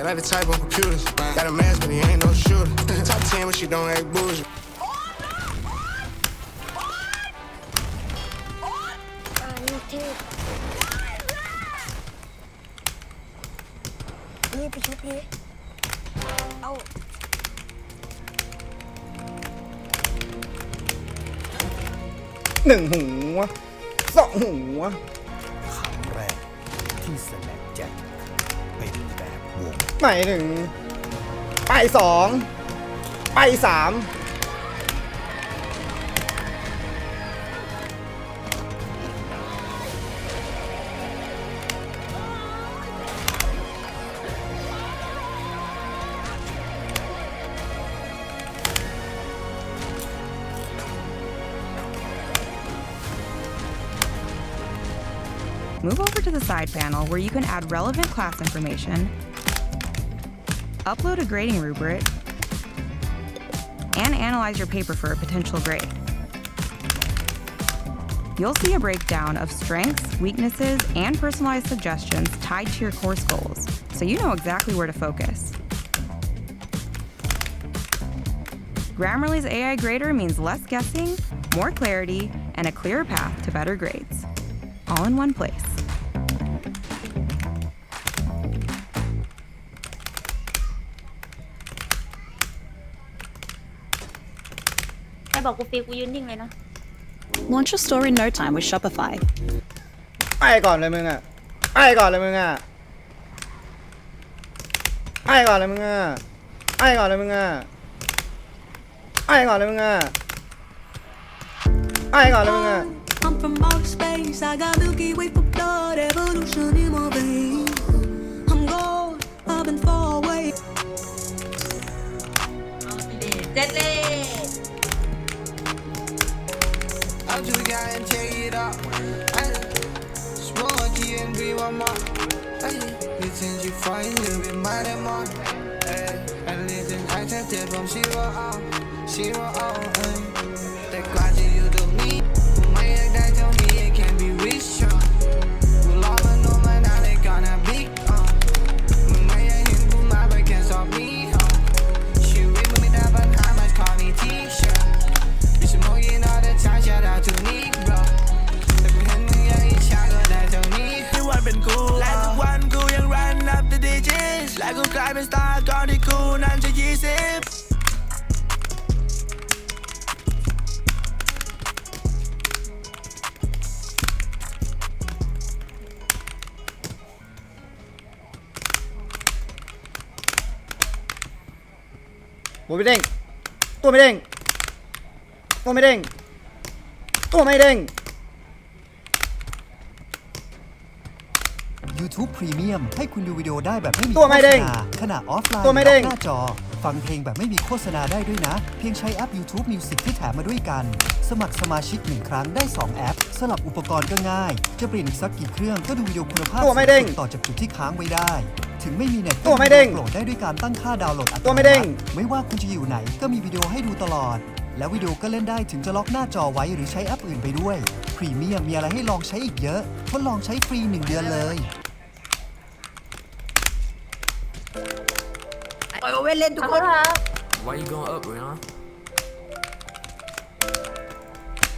tight like the type on computers. Got a mask, but he ain't no shooter. Top 10, but she don't act bougie. อ่านี่เทพนี่ไปชุบนี่เอาหนึ่งหัวสองหัวครั้งแรกที่สแน็คแจ็ค เป็นแบบวง ไปหนึ่ง ไปสอง ไปสาม Move over to the side panel where you can add relevant class information, upload a grading rubric, and analyze your paper for a potential grade. You'll see a breakdown of strengths, weaknesses, and personalized suggestions tied to your course goals, so you know exactly where to focus. Grammarly's AI Grader means less guessing, more clarity, and a clearer path to better grades. All in one place. ใครบอกกูฟรีกูยืนนิ่งเลยนะ Launch your store in no time with Shopify. ไปก่อนเลยมึงอะไปก่อนเลยมึงอะไปก่อนเลยมึงอะไปก่อนเลยมึงอะไปก่อนเลยมึงอะไปก่อนเลยมึงอะ I'm from outer space. I got Milky Way for blood, evolution in my veins. I'm gold, I've been far away. เจ็ดเลย I just got and take it up. Ay, Smoke key and be one more. Ay, Listen, you find little bit mad at more. Ay, And listen, I tested from zero out, zero out. Ay, That glad you do me. ตัวไม่เด้ง ตัวไม่เด้ง ตัวไม่เด้ง ตัวไม่เด้ง YouTube Premium ให้คุณดูวิดีโอได้แบบไม่มีตัวไม่เด้งโฆษณาขณะออฟไลน์ตัวไม่เด้ง หน้าจอ ฟังเพลงแบบไม่มีโฆษณาได้ด้วยนะ เพียงใช้แอป YouTube Music ที่แถมมาด้วยกัน สมัครสมาชิกหนึ่งครั้งได้ 2 แอป สลับอุปกรณ์ก็ง่าย จะเปลี่ยนอีกสักกี่เครื่องก็ดูวิดีโอคุณภาพตัวไม่เด้ง สูงสุต่อจากจุดที่ค้างไว้ได้ ถึงไม่มีเน็ตตัวไม่เด้งโหลดได้ด้วยการตั้งค่าดาวน์โหลดอัตโนตัวไม่เด้งมัติไม่ว่าคุณจะอยู่ไหนก็มีวิดีโอให้ดูตลอด แล้ววิดีโอก็เล่นได้ถึงจะล็อกหน้าจอไว้หรือใช้แอปอื่นไปด้วยพรีเมียมมีอะไรให้ลองใช้อีกเยอะทดลองใช้ฟรีหนึ่งเดือนเลยปล่อยโอเว่นเล่นทุกคนครับ Why you going up, Rihanna?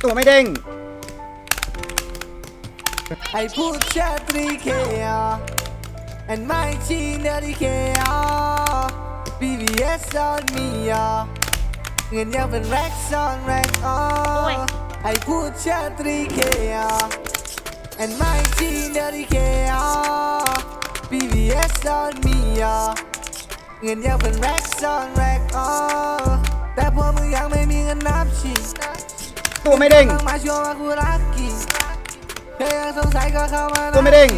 ตัวไม่เด้ง I put Chatri KR and my chin at the KR BBS on me อะเงินยังเป็นแร็กซ้อนแร็กอ๋อย I put Chatri KR and my chin at the KR BBS on me อะเงินยังเป็นแร็กซ้อนแร็กอ๋อแต่พวกมึงยังไม่มีเงินนับชีตัวไม่เด้งมาชัวร์ว่ากูรักกี่แค่ยังสงสัยก็เข้ามาตัวไม่เด้ง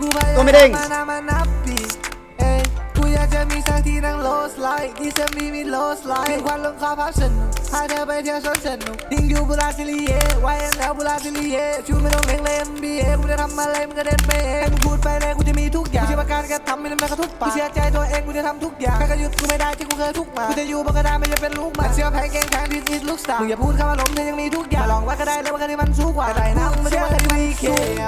ตัวไม่เด้งกูอยากจะมีสักทีนั่งโลสไลด์ที่จะมีมีโลสไลด์ควันลงคอพับสนุกพาเธอไปเที่ยวสวนสนุกทิ้งอยู่บุราซิลีเย่วายแล้วบุราซิลีเย่ชูไม่ต้องเพ่งเลย NBA กูจะทำอะไรมึงก็เดินไปเองกูพูดไปเลยกูจะมีทุกอย่างกูเชื่อว่าการกระทำไม่ได้มากระทุกปากกูเชื่อใจตัวเองกูจะทำทุกอย่างใครก็หยุดกูไม่ได้ที่กูเคยทุกมากูจะอยู่บนกระดานไม่จะเป็นลูกหมาเชื่อแพ้เก่งทางที่อิดลูกสาร์มึงอย่าพูดคำว่าล้มเธอยังมีทุกอย่างลองว่าก็ได้แล้วว่าก็ได้มันสู้กว่าแต่ได้นะมึงไม่ใช่ว่าแค่ที่มีเค